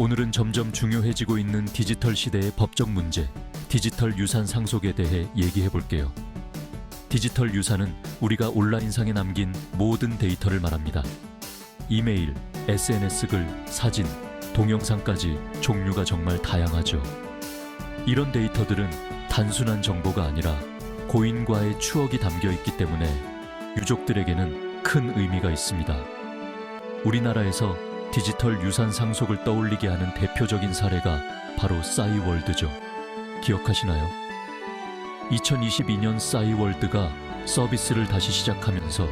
오늘은 점점 중요해지고 있는 디지털 시대의 법적 문제, 디지털 유산 상속에 대해 얘기해 볼게요. 디지털 유산은 우리가 온라인상에 남긴 모든 데이터를 말합니다. 이메일, SNS 글, 사진, 동영상까지 종류가 정말 다양하죠. 이런 데이터들은 단순한 정보가 아니라 고인과의 추억이 담겨 있기 때문에 유족들에게는 큰 의미가 있습니다. 우리나라에서 디지털 유산 상속을 떠올리게 하는 대표적인 사례가 바로 싸이월드죠. 기억하시나요? 2022년 싸이월드가 서비스를 다시 시작하면서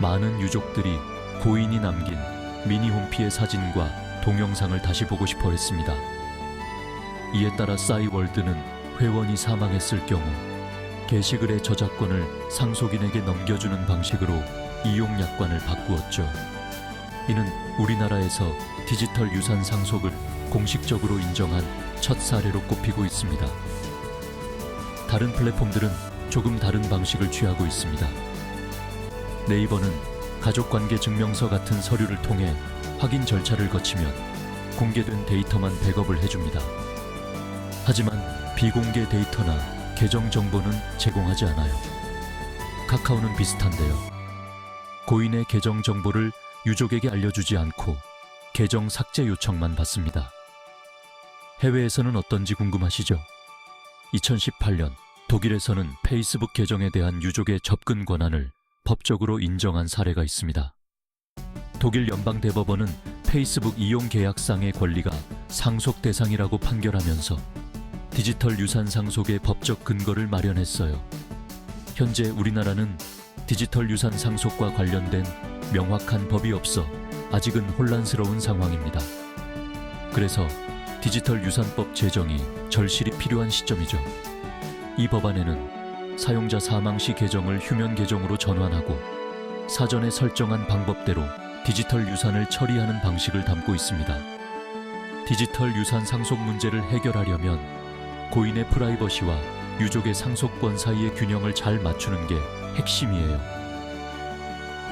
많은 유족들이 고인이 남긴 미니홈 피의 사진과 동영상을 다시 보고 싶어 했습니다. 이에 따라 싸이월드는 회원이 사망했을 경우 게시글의 저작권을 상속인에게 넘겨주는 방식으로 이용 약관을 바꾸었죠. 이는 우리나라에서 디지털 유산 상속을 공식적으로 인정한 첫 사례로 꼽히고 있습니다. 다른 플랫폼들은 조금 다른 방식을 취하고 있습니다. 네이버는 가족관계 증명서 같은 서류를 통해 확인 절차를 거치면 공개된 데이터만 백업을 해줍니다. 하지만 비공개 데이터나 계정 정보는 제공하지 않아요. 카카오는 비슷한데요. 고인의 계정 정보를 유족에게 알려주지 않고 계정 삭제 요청만 받습니다. 해외에서는 어떤지 궁금하시죠? 2018년 독일에서는 페이스북 계정에 대한 유족의 접근 권한을 법적으로 인정한 사례가 있습니다. 독일 연방대법원은 페이스북 이용 계약상의 권리가 상속 대상이라고 판결하면서 디지털 유산 상속의 법적 근거를 마련했어요. 현재 우리나라는 디지털 유산 상속과 관련된 명확한 법이 없어 아직은 혼란스러운 상황입니다. 그래서 디지털 유산법 제정이 절실히 필요한 시점이죠. 이 법안에는 사용자 사망 시 계정을 휴면 계정으로 전환하고 사전에 설정한 방법대로 디지털 유산을 처리하는 방식을 담고 있습니다. 디지털 유산 상속 문제를 해결하려면 고인의 프라이버시와 유족의 상속권 사이의 균형을 잘 맞추는 게 핵심이에요.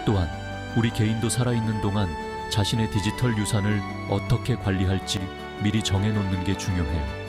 또한 우리 개인도 살아있는 동안 자신의 디지털 유산을 어떻게 관리할지 미리 정해놓는 게 중요해요.